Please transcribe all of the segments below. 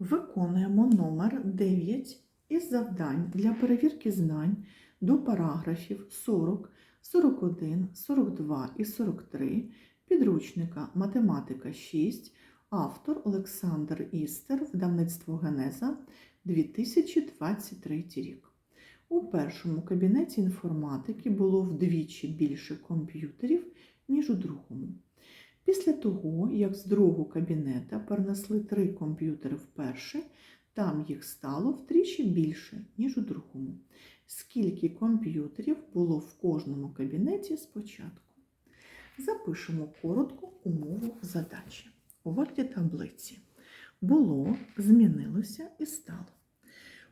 Виконуємо номер 9 із завдань для перевірки знань до параграфів 40, 41, 42 і 43 підручника Математика 6, автор Олександр Істер, видавництво Генеза 2023 рік. У першому кабінеті інформатики було вдвічі більше комп'ютерів, ніж у другому. Після того, як з другого кабінета перенесли три комп'ютери в перший, там їх стало втричі більше, ніж у другому. Скільки комп'ютерів було в кожному кабінеті спочатку? Запишемо коротку умову задачі. У варті таблиці було, змінилося і стало.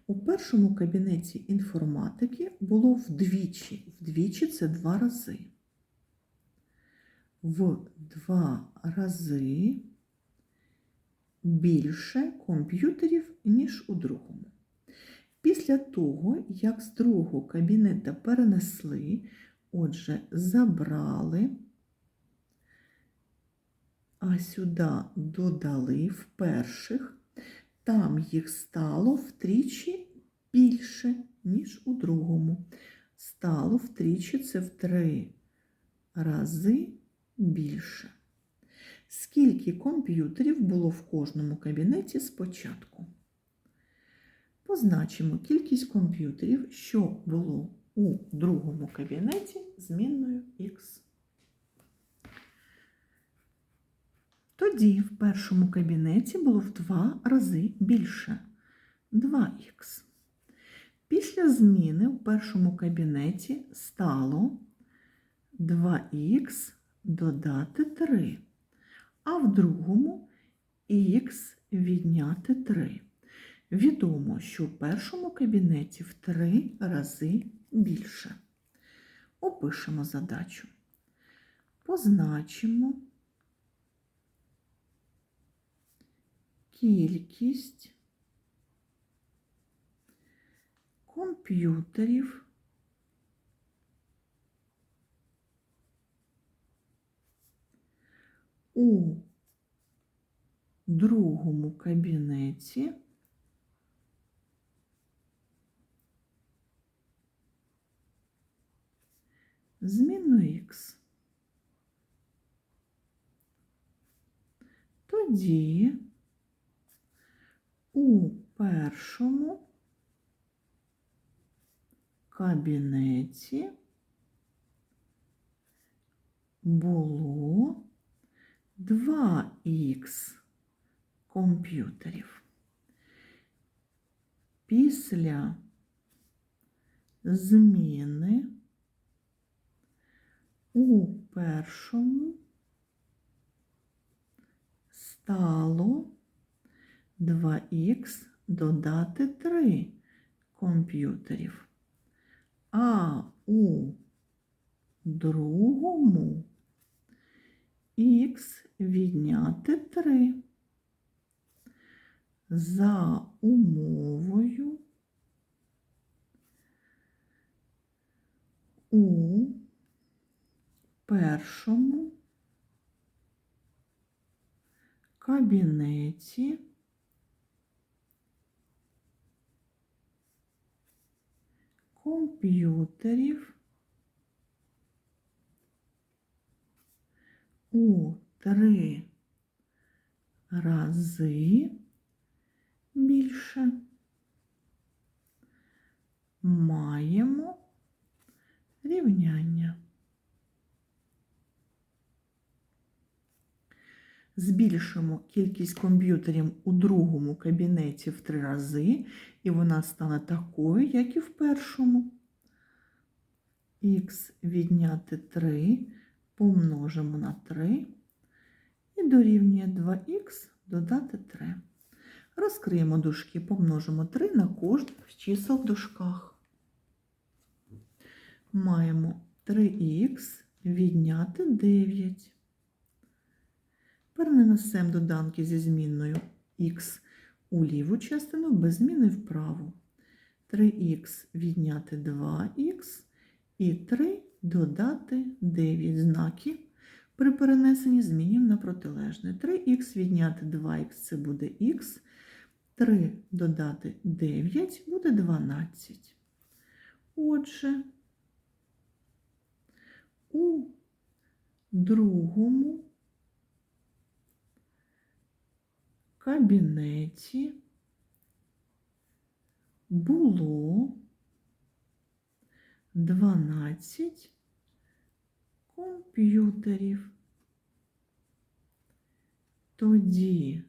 У першому кабінеті інформатики було вдвічі. Вдвічі це два рази. В два рази більше комп'ютерів, ніж у другому. Після того, як з другого кабінета перенесли, отже, забрали, а сюди додали в перших, там їх стало втричі більше, ніж у другому. Стало втричі це в три рази більше. Скільки комп'ютерів було в кожному кабінеті спочатку? Позначимо кількість комп'ютерів, що було у другому кабінеті змінною Х. Тоді в першому кабінеті було в два рази більше 2х. Після зміни в першому кабінеті стало 2х додати 3, а в другому х відняти 3. Відомо, що в першому кабінеті в 3 рази більше. Опишемо задачу. Позначимо кількість комп'ютерів у другому кабінеті змінну х. Тоді у першому кабінеті було 2х комп'ютерів. Після зміни у першому стало 2х додати 3 комп'ютерів, а у другому х відняти 3 за умовою у першому кабінеті комп'ютерів у три рази більше маємо рівняння. Збільшимо кількість комп'ютерів у другому кабінеті в три рази, і вона стане такою, як і в першому. Х відняти 3 помножимо на 3 і дорівнює 2х додати 3. Розкриємо дужки, помножимо 3 на кожне з чисел в дужках. Маємо 3х відняти 9. Перенесемо доданки зі змінною х у ліву частину, без зміни в праву. 3х відняти 2х і 3 додати 9 знаки. При перенесенні змінів на протилежне. 3х відняти 2х це буде х. 3 додати 9 буде 12. Отже, у другому кабінеті було 12 комп'ютерів. Тоді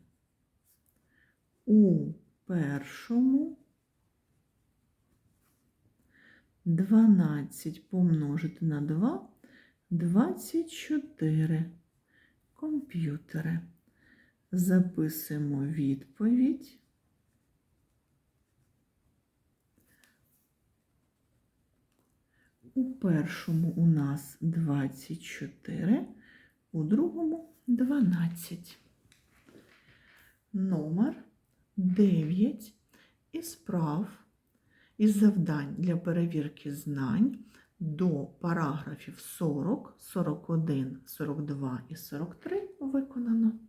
у першому 12 помножити на 2 24 комп'ютери. Записуємо відповідь. У першому у нас 24, у другому 12. Номер 9 із прав із завдань для перевірки знань до параграфів 40, 41, 42 і 43 виконано.